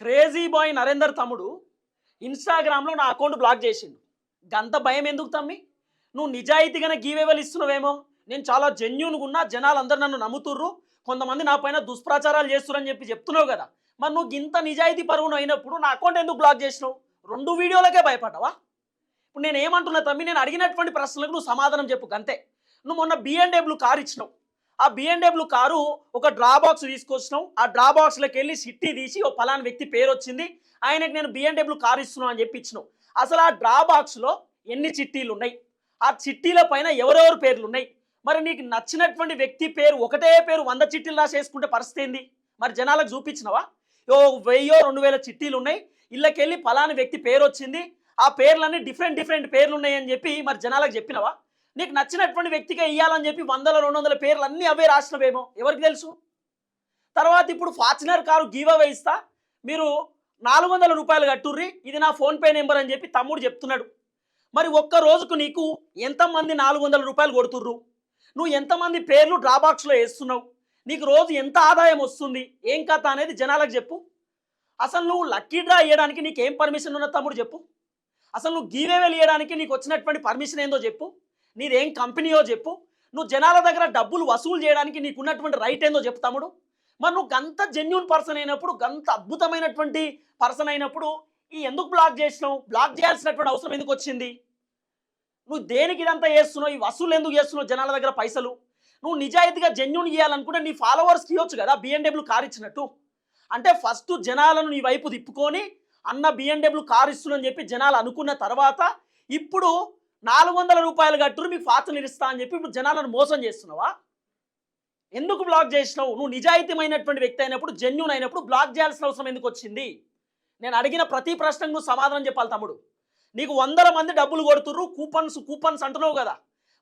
Crazy boy Narender తమ్ముడు ఇన్స్టాగ్రామ్లో నా అకౌంట్ బ్లాక్ చేసిండు. గంత భయం ఎందుకు తమ్మి? నువ్వు నిజాయితీగానే గీవేవలు ఇస్తున్నావేమో? నేను చాలా జెన్యున్గా ఉన్నా జనాలందరూ నన్ను నమ్ముతుర్రు. కొంతమంది నా పైన దుష్ప్రచారాలు చేస్తున్నారని చెప్పి చెప్తున్నావు కదా. మరి నువ్వు ఇంత నిజాయితీ పరువును అయినప్పుడు నా అకౌంట్ ఎందుకు బ్లాక్ చేసినావు? రెండు వీడియోలకే భయపడ్డావా? ఇప్పుడు నేను ఏమంటున్నా తమ్మి? నేను అడిగినటువంటి ప్రశ్నలకు నువ్వు సమాధానం చెప్పు అంతే నువ్వు మొన్న బిఎండబ్ల్యూ కార్ ఇచ్చినావు. ఆ బిఎండబ్ల్యూ కారు ఒక డ్రా బాక్స్ తీసుకొచ్చినాం. ఆ డ్రా బాక్స్లోకి వెళ్ళి సిట్టి తీసి ఓ పలానా వ్యక్తి పేరు వచ్చింది ఆయనకి నేను బిఎండబ్ల్యూ కారు ఇస్తున్నాను అని చెప్పి అసలు ఆ డ్రా బాక్స్లో ఎన్ని చిట్టీలు ఉన్నాయి ఆ చిట్టీల పైన ఎవరెవరు పేర్లు ఉన్నాయి మరి నీకు నచ్చినటువంటి వ్యక్తి పేరు ఒకటే పేరు వంద చిట్టీలు రాసేసుకుంటే పరిస్థితి ఏంది? మరి జనాలకు చూపించినవా? ఓ వెయ్యో రెండు వేల చిట్టీలు ఉన్నాయి ఇళ్ళకెళ్ళి పలానా వ్యక్తి పేరు వచ్చింది ఆ పేర్లన్నీ డిఫరెంట్ డిఫరెంట్ పేర్లు ఉన్నాయని చెప్పి మరి జనాలకు చెప్పినవా? నీకు నచ్చినటువంటి వ్యక్తిగా ఇవ్వాలని చెప్పి వందల రెండు వందల పేర్లు అన్నీ అవే రాసినవేమో ఎవరికి తెలుసు? తర్వాత ఇప్పుడు ఫార్చునర్ కారు గీవ్ అవే ఇస్తా. మీరు నాలుగు వందల రూపాయలు కట్టుర్రి ఇది నా ఫోన్పే నెంబర్ అని చెప్పి తమ్ముడు చెప్తున్నాడు. మరి ఒక్క రోజుకు నీకు ఎంతమంది నాలుగు వందల రూపాయలు కొడుతుర్రు? నువ్వు ఎంతమంది పేర్లు డ్రాబాక్స్లో వేస్తున్నావు? నీకు రోజు ఎంత ఆదాయం వస్తుంది? ఏం కథ అనేది జనాలకు చెప్పు. అసలు నువ్వు లక్కీ డ్రా వేయడానికి నీకు ఏం పర్మిషన్ ఉన్న తమ్ముడు చెప్పు. అసలు నువ్వు గీవేవేలు వేయడానికి నీకు వచ్చినటువంటి పర్మిషన్ ఏందో చెప్పు. నీదేం కంపెనీయో చెప్పు. నువ్వు జనాల దగ్గర డబ్బులు వసూలు చేయడానికి నీకు ఉన్నటువంటి రైట్ ఏందో చెప్పు తమ్ముడు. మరి నువ్వు గంత జెన్యున్ పర్సన్ అయినప్పుడు గంత అద్భుతమైనటువంటి పర్సన్ అయినప్పుడు ఈ ఎందుకు బ్లాక్ చేసినావు? బ్లాక్ చేయాల్సినటువంటి అవసరం ఎందుకు వచ్చింది? నువ్వు దేనికి ఇదంతా చేస్తున్నావు? ఈ వసూలు ఎందుకు చేస్తున్నావు జనాల దగ్గర పైసలు? నువ్వు నిజాయితీగా జెన్యున్ ఇవ్వాలనుకుంటే నీ ఫాలోవర్స్కి ఇవ్వచ్చు కదా బిఎన్డబ్ల్యూ కార్ ఇచ్చినట్టు. అంటే ఫస్ట్ జనాలను నీ వైపు తిప్పుకొని అన్న బిఎన్డబ్ల్యూ కార్ అని చెప్పి జనాలు అనుకున్న తర్వాత ఇప్పుడు నాలుగు వందల రూపాయలు కట్టురు మీకు ఫార్చునర్ ఇస్తా అని చెప్పి ఇప్పుడు జనాలను మోసం చేస్తున్నావా? ఎందుకు బ్లాక్ చేసినావు? నువ్వు నిజాయితీమైనటువంటి వ్యక్తి అయినప్పుడు జెన్యున్ అయినప్పుడు బ్లాక్ చేయాల్సిన అవసరం ఎందుకు వచ్చింది? నేను అడిగిన ప్రతి ప్రశ్నకు నువ్వు సమాధానం చెప్పాలి తమ్ముడు. నీకు వందల మంది డబ్బులు కొడుతుర్రు కూపన్స్ కూపన్స్ అంటున్నావు కదా.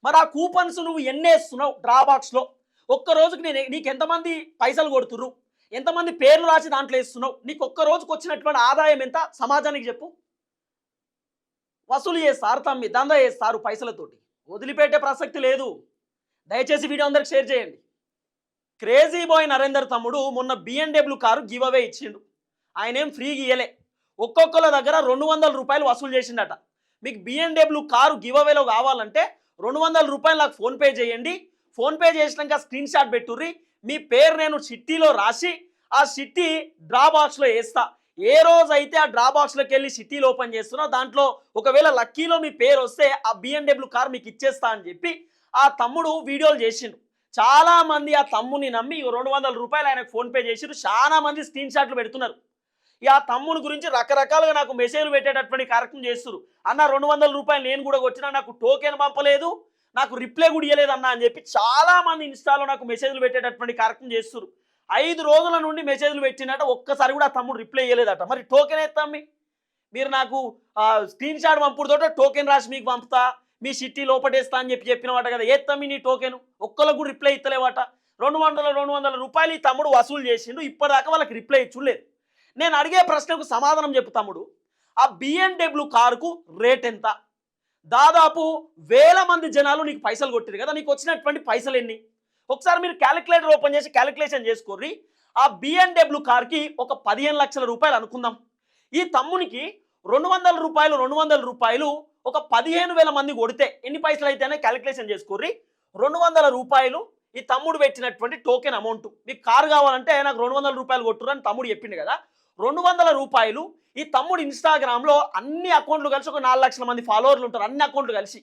మరి ఆ కూపన్స్ నువ్వు ఎన్నేస్తున్నావు డ్రా బాక్స్లో? ఒక్క రోజుకి నేను నీకు ఎంతమంది పైసలు కొడుతుర్రు? ఎంతమంది పేర్లు రాసి దాంట్లో వేస్తున్నావు? నీకు ఒక్క రోజుకు వచ్చినటువంటి ఆదాయం ఎంత? సమాజానికి చెప్పు. వసూలు చేస్తారు తమ్మి దందా చేస్తారు పైసలతోటి. వదిలిపెట్టే ప్రసక్తి లేదు. దయచేసి వీడియో అందరికి షేర్ చేయండి. క్రేజీ బాయ్ నరేందర్ తమ్ముడు మొన్న బిఎన్డబ్ల్యూ కారు గివ్ అవే ఇచ్చిండు. ఆయన ఏం ఫ్రీ గీయలే ఒక్కొక్కల దగ్గర రెండు వందల రూపాయలు వసూలు చేసిండట. మీకు బిఎన్డబ్ల్యూ కారు గివ్ అవేలో కావాలంటే రెండు వందల రూపాయలు నాకు ఫోన్పే చేయండి. ఫోన్పే చేసినాక స్క్రీన్ షాట్ పెట్టుర్రి. మీ పేరు నేను చిట్టీలో రాసి ఆ సిట్టి డ్రా బాక్స్లో వేస్తా. ఏ రోజు అయితే ఆ డ్రా బాక్స్లోకి వెళ్ళి సిటీలో ఓపెన్ చేస్తున్నా దాంట్లో ఒకవేళ లక్కీలో మీ పేరు వస్తే ఆ బిఎండబ్ల్యూ కార్ మీకు ఇచ్చేస్తా అని చెప్పి ఆ తమ్ముడు వీడియోలు చేసిండు. చాలా మంది ఆ తమ్ముని నమ్మి రెండు వందల రూపాయలు ఆయనకు ఫోన్పే చేసిరు చాలా మంది స్క్రీన్ షాట్లు పెడుతున్నారు. ఈ ఆ తమ్ముని గురించి రకరకాలుగా నాకు మెసేజ్లు పెట్టేటటువంటి కార్యక్రమం చేస్తున్నారు అన్న రెండు వందల రూపాయలు నేను కూడా వచ్చినా నాకు టోకెన్ పంపలేదు నాకు రిప్లై కూడా ఇవ్వలేదు అన్న అని చెప్పి చాలా మంది ఇన్స్టాలో నాకు మెసేజ్లు పెట్టేటటువంటి కార్యక్రమం చేస్తున్నారు ఐదు రోజుల నుండి మెసేజ్లు పెట్టినట ఒక్కసారి కూడా ఆ తమ్ముడు రిప్లై చేయలేదట. మరి టోకెన్ ఎత్తమ్మి మీరు నాకు స్క్రీన్ షాట్ పంపుడుతో టోకెన్ రాసి మీకు పంపుతా. మీ సిటీ లోపటేస్తా అని చెప్పి చెప్పినవాట కదా. ఏత్తమ్మి నీ టోకెన్ ఒక్కళ్ళకు కూడా రిప్లై ఇస్తలేవాట రెండు వందల రెండు వందల రూపాయలు ఈ తమ్ముడు వసూలు చేసిండు. ఇప్పటిదాకా వాళ్ళకి రిప్లై ఇచ్చులేదు. నేను అడిగే ప్రశ్నకు సమాధానం చెప్పు తమ్ముడు. ఆ బిఎన్డబ్ల్యూ కారుకు రేట్ ఎంత? దాదాపు వేల మంది జనాలు నీకు పైసలు కొట్టిరు కదా. నీకు వచ్చినటువంటి పైసలు ఎన్ని? ఒకసారి మీరు క్యాలిక్యులేటర్ ఓపెన్ చేసి క్యాలిక్యులేషన్ చేసుకోర్రి. ఆ బిఎన్డబ్ల్యూ కార్కి ఒక పదిహేను లక్షల రూపాయలు అనుకుందాం. ఈ తమ్మునికి రెండు వందల రూపాయలు రెండు వందల రూపాయలు ఒక పదిహేను వేల మంది కొడితే ఎన్ని పైసలు అయితేనే క్యాలిక్యులేషన్ చేసుకోర్రి. రెండు వందల రూపాయలు ఈ తమ్ముడు పెట్టినటువంటి టోకెన్ అమౌంట్. మీకు కారు కావాలంటే నాకు రెండు వందల రూపాయలు కొట్టురు అని తమ్ముడు చెప్పిండు కదా. రెండు వందల రూపాయలు ఈ తమ్ముడు ఇన్స్టాగ్రామ్లో అన్ని అకౌంట్లు కలిసి ఒక నాలుగు లక్షల మంది ఫాలోవర్లు ఉంటారు అన్ని అకౌంట్లు కలిసి.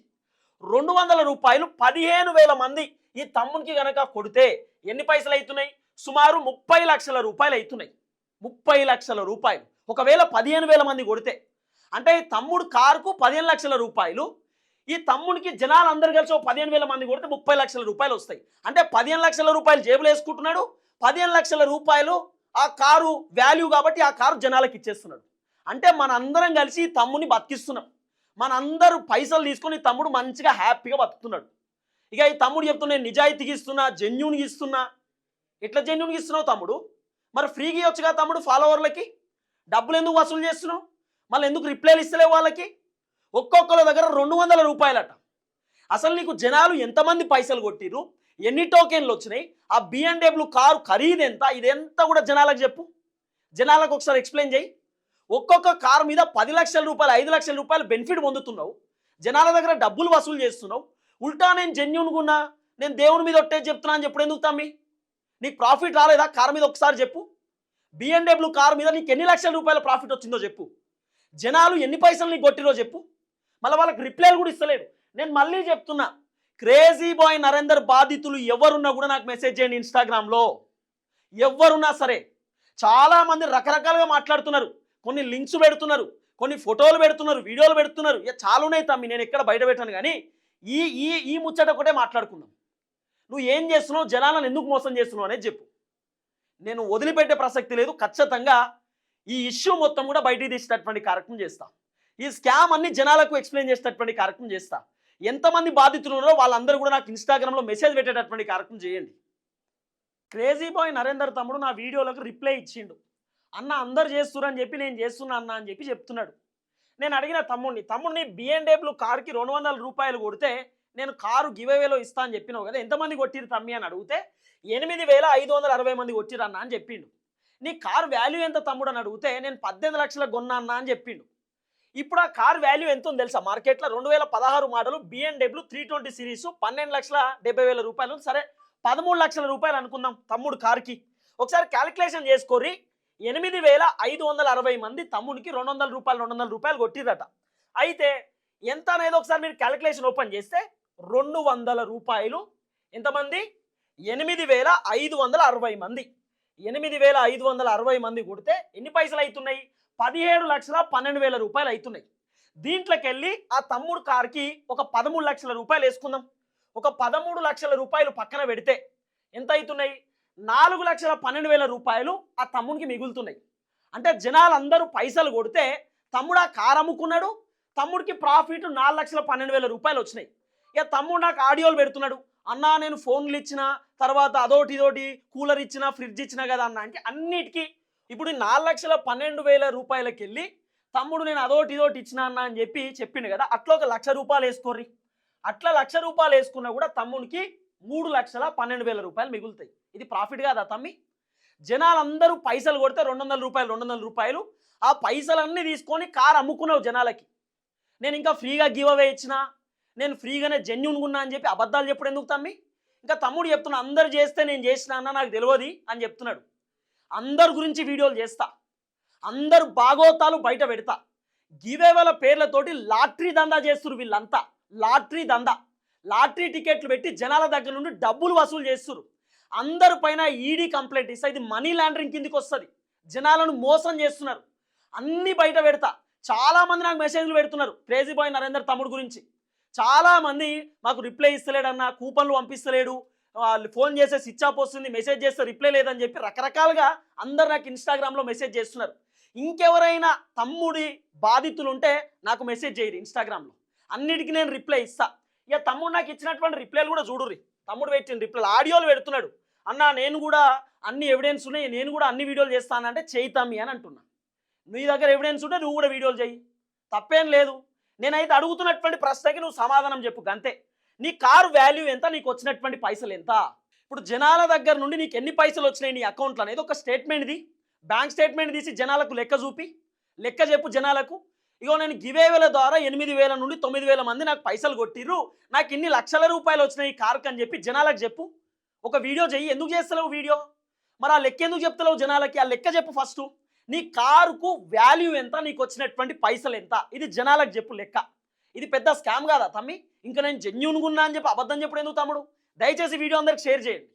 రెండు వందల రూపాయలు పదిహేను వేల మంది ఈ తమ్మునికి గనక కొడితే ఎన్ని పైసలు అవుతున్నాయి సుమారు ముప్పై లక్షల రూపాయలు అవుతున్నాయి ముప్పై లక్షల రూపాయలు. ఒకవేళ పదిహేను వేల మంది కొడితే అంటే ఈ తమ్ముడు కారుకు పదిహేను లక్షల రూపాయలు ఈ తమ్మునికి జనాలు అందరు కలిసి ఒక పదిహేను వేల మంది కొడితే ముప్పై లక్షల రూపాయలు వస్తాయి. అంటే పదిహేను లక్షల రూపాయలు జేబులు వేసుకుంటున్నాడు పదిహేను లక్షల రూపాయలు ఆ కారు వాల్యూ కాబట్టి ఆ కారు జనాలకు ఇచ్చేస్తున్నాడు. అంటే మన అందరం కలిసి ఈ తమ్ముని బతికిస్తున్నాం. మనందరూ పైసలు తీసుకొని తమ్ముడు మంచిగా హ్యాపీగా బతుకుతున్నాడు. ఇక ఈ తమ్ముడు చెప్తున్నా నేను నిజాయితీకి ఇస్తున్నా జెన్యున్గా ఇస్తున్నా. ఎట్లా జెన్యున్గా ఇస్తున్నావు తమ్ముడు? మరి ఫ్రీగా ఇవ్వచ్చుగా తమ్ముడు ఫాలోవర్లకి డబ్బులు ఎందుకు వసూలు చేస్తున్నావు? మళ్ళీ ఎందుకు రిప్లైలు ఇస్తలేవు వాళ్ళకి? ఒక్కొక్కరి దగ్గర రెండు వందల రూపాయలట. అసలు నీకు జనాలు ఎంతమంది పైసలు కొట్టిరు ఎన్ని టోకెన్లు వచ్చినాయి? ఆ బిఎండబ్ల్యూ కారు ఖరీదు ఎంత? ఇదంతా కూడా జనాలకు చెప్పు. జనాలకు ఒకసారి ఎక్స్ప్లెయిన్ చేయి. ఒక్కొక్క కారు మీద పది లక్షల రూపాయలు ఐదు లక్షల రూపాయలు బెనిఫిట్ పొందుతున్నావు. జనాల దగ్గర డబ్బులు వసూలు చేస్తున్నావు. ఉల్టా నేను జెన్యున్గా ఉన్నా నేను దేవుని మీద ఒట్టే చెప్తున్నా అని చెప్పుడు ఎందుకు తమ్మి? నీకు ప్రాఫిట్ రాలేదా? కారు మీద ఒకసారి చెప్పు. బిఎండబ్ల్యూ కార్ మీద నీకు ఎన్ని లక్షల రూపాయల ప్రాఫిట్ వచ్చిందో చెప్పు. జనాలు ఎన్ని పైసలు నీకు కొట్టిరో చెప్పు. మళ్ళీ వాళ్ళకి రిప్లైలు కూడా ఇస్తలేడు నేను మళ్ళీ చెప్తున్నా క్రేజీ బాయ్ నరేందర్ బాధితులు ఎవరున్నా కూడా నాకు మెసేజ్ చేయండి ఇన్స్టాగ్రామ్లో ఎవరున్నా సరే చాలామంది రకరకాలుగా మాట్లాడుతున్నారు. కొన్ని లింక్స్ పెడుతున్నారు కొన్ని ఫోటోలు పెడుతున్నారు వీడియోలు పెడుతున్నారు. ఇక చాలా ఉన్నాయి తమ్మి నేను ఎక్కడ బయట పెట్టాను కానీ ఈ ఈ ఈ ముచ్చట ఒకటే మాట్లాడుకుందాం. నువ్వు ఏం చేస్తున్నావు? జనాలను ఎందుకు మోసం చేస్తున్నావు అనేది చెప్పు. నేను వదిలిపెట్టే ప్రసక్తి లేదు. ఖచ్చితంగా ఈ ఇష్యూ మొత్తం కూడా బయటికి తీసేటటువంటి కార్యక్రమం చేస్తా. ఈ స్కామ్ అన్ని జనాలకు ఎక్స్ప్లెయిన్ చేసేటటువంటి కార్యక్రమం చేస్తా. ఎంతమంది బాధితులు ఉన్నారో వాళ్ళందరూ కూడా నాకు ఇన్స్టాగ్రామ్లో మెసేజ్ పెట్టేటటువంటి కార్యక్రమం చేయండి. క్రేజీ బాయ్ నరేందర్ తమ్ముడు నా వీడియోలకు రిప్లై ఇచ్చిండు. అన్న అందరు చేస్తున్నారు అని చెప్పి నేను చేస్తున్నా అన్న అని చెప్పి చెప్తున్నాడు. నేను అడిగిన తమ్ముడిని తమ్ముడిని బిఎన్డబ్ల్యూ కార్కి రెండు వందల రూపాయలు కొడితే నేను కారు గివేవేలో ఇస్తా అని చెప్పినావు కదా ఎంతమంది కొట్టిరు తమ్మి అని అడిగితే ఎనిమిది వేల ఐదు వందల అరవై మంది కొట్టిరు అన్న అని చెప్పిండు. నీ కారు వాల్యూ ఎంత తమ్ముడు అని అడిగితే నేను పద్దెనిమిది లక్షలకు కొన్నా అన్న అని చెప్పిండు. ఇప్పుడు ఆ కార్ వాల్యూ ఎంత ఉంది తెలుసా? మార్కెట్లో రెండు వేల పదహారు model BMW three twenty series పన్నెండు లక్షల డెబ్బై వేల రూపాయలు సరే పదమూడు లక్షల రూపాయలు అనుకుందాం తమ్ముడు కార్కి. ఒకసారి క్యాలిక్యులేషన్ చేసుకోరి ఎనిమిది వేల ఐదు వందల అరవై మంది తమ్ముడికి రెండు వందల రూపాయలు రెండు వందల రూపాయలు కొట్టిరట అయితే ఎంత అనేది ఒకసారి మీరు క్యాలిక్యులేషన్ ఓపెన్ చేస్తే రెండు వందల రూపాయలు ఎంతమంది? ఎనిమిది వేల ఐదు వందల అరవై మంది. ఎనిమిది వేల ఐదు వందల అరవై మంది కొడితే ఎన్ని పైసలు అవుతున్నాయి పదిహేడు లక్షల పన్నెండు వేల రూపాయలు అవుతున్నాయి దీంట్లోకి వెళ్ళి ఆ తమ్ముడు కార్కి ఒక పదమూడు లక్షల రూపాయలు వేసుకుందాం. ఒక పదమూడు లక్షల రూపాయలు పక్కన పెడితే ఎంత అవుతున్నాయి నాలుగు లక్షల పన్నెండు వేల రూపాయలు ఆ తమ్మునికి మిగులుతున్నాయి. అంటే జనాలందరూ పైసలు కొడితే తమ్ముడు ఆ కారు అమ్ముకున్నాడు తమ్ముడికి ప్రాఫిట్ నాలుగు లక్షల పన్నెండు వేల రూపాయలు వచ్చినాయి. ఇక తమ్ముడు నాకు ఆడియోలు పెడుతున్నాడు అన్నా నేను ఫోన్లు ఇచ్చిన తర్వాత అదోటి ఇదోటి కూలర్ ఇచ్చిన ఫ్రిడ్జ్ ఇచ్చిన కదా అన్న. అంటే అన్నిటికీ ఇప్పుడు నాలుగు లక్షల పన్నెండు వేల రూపాయలకి వెళ్ళి తమ్ముడు నేను అదోటి ఇదోటి ఇచ్చిన అన్న అని చెప్పి చెప్పిండు కదా అట్లా ఒక లక్ష రూపాయలు వేసుకోర్రి. అట్లా లక్ష రూపాయలు వేసుకున్నా కూడా తమ్మునికి మూడు లక్షల పన్నెండు వేల రూపాయలు మిగులుతాయి. ఇది ప్రాఫిట్ కాదా తమ్మి? జనాలందరూ పైసలు కొడితే రెండు వందల రూపాయలు రెండు వందల రూపాయలు. ఆ పైసలన్నీ తీసుకొని కారు అమ్ముకున్నావు జనాలకి. నేను ఇంకా ఫ్రీగా గివ్ అవే ఇచ్చిన? నేను ఫ్రీగానే జెన్యున్గా ఉన్నా అని చెప్పి అబద్ధాలు చెప్పుడు ఎందుకు తమ్మి? ఇంకా తమ్ముడు చెప్తున్నా అందరు చేస్తే నేను చేసిన అన్న నాకు తెలియదు అని చెప్తున్నాడు. అందరి గురించి వీడియోలు చేస్తా. అందరు బాగోతాలు బయట పెడతా. గివేవల పేర్లతోటి లాటరీ దందా చేస్తున్నారు వీళ్ళంతా. లాటరీ దందా. లాటరీ టికెట్లు పెట్టి జనాల దగ్గర నుండి డబ్బులు వసూలు చేస్తున్నారు అందరి పైన ఈడీ కంప్లైంట్ ఇస్తా ఇది మనీ లాండరింగ్ కిందికి వస్తుంది. జనాలను మోసం చేస్తున్నారు. అన్ని బయట పెడతా. చాలామంది నాకు మెసేజ్లు పెడుతున్నారు క్రేజీ బాయ్ నరేందర్ తమ్ముడు గురించి. చాలామంది మాకు రిప్లై ఇస్తలేడన్న కూపన్లు పంపిస్తలేడు వాళ్ళు ఫోన్ చేస్తే స్విచ్ ఆఫ్ వస్తుంది మెసేజ్ చేస్తే రిప్లై లేదని చెప్పి రకరకాలుగా అందరు నాకు ఇన్స్టాగ్రామ్లో మెసేజ్ చేస్తున్నారు. ఇంకెవరైనా తమ్ముడి బాధితులు ఉంటే నాకు మెసేజ్ చేయరు ఇన్స్టాగ్రామ్లో అన్నిటికీ నేను రిప్లై ఇస్తాను ఇక తమ్ముడు నాకు ఇచ్చినటువంటి రిప్లైలు కూడా చూడుర్రి. తమ్ముడు పెట్టిన రిప్లైలు ఆడియోలు పెడుతున్నాడు. అన్న నేను కూడా అన్ని ఎవిడెన్స్ ఉన్నాయి నేను కూడా అన్ని వీడియోలు చేస్తానంటే చేయి తమ్మి అని అంటున్నా. నీ దగ్గర ఎవిడెన్స్ ఉంటే నువ్వు కూడా వీడియోలు చేయి. తప్పేం లేదు. నేనైతే అడుగుతున్నటువంటి ప్రశ్నకి నువ్వు సమాధానం చెప్పు గంతే. నీ కారు వాల్యూ ఎంత నీకు వచ్చినటువంటి పైసలు ఎంత? ఇప్పుడు జనాల దగ్గర నుండి నీకు ఎన్ని పైసలు వచ్చినాయి నీ అకౌంట్లో అనేది ఒక స్టేట్మెంట్ ఇది బ్యాంక్ స్టేట్మెంట్ తీసి జనాలకు లెక్క చూపి. లెక్క చెప్పు జనాలకు. ఇగో నేను గివేవేల ద్వారా ఎనిమిది వేల నుండి తొమ్మిది వేల మంది నాకు పైసలు కొట్టిర్రు. నాకు ఇన్ని లక్షల రూపాయలు వచ్చినాయి ఈ కార్కి అని చెప్పి జనాలకు చెప్పు. ఒక వీడియో చెయ్యి. ఎందుకు చేస్తలేవు వీడియో? మరి ఆ లెక్క ఎందుకు చెప్తలేవు జనాలకి? ఆ లెక్క చెప్పు ఫస్ట్ నీ కారుకు వాల్యూ ఎంత? నీకు వచ్చినటువంటి పైసలు ఎంత? ఇది జనాలకు చెప్పు లెక్క. ఇది పెద్ద స్కామ్ కాదా తమ్మి? ఇంకా నేను జెన్యున్గా ఉన్నా అని చెప్పి అబద్ధం చెప్పుడు ఎందుకు తమ్ముడు? దయచేసి వీడియో అందరికి షేర్ చేయండి.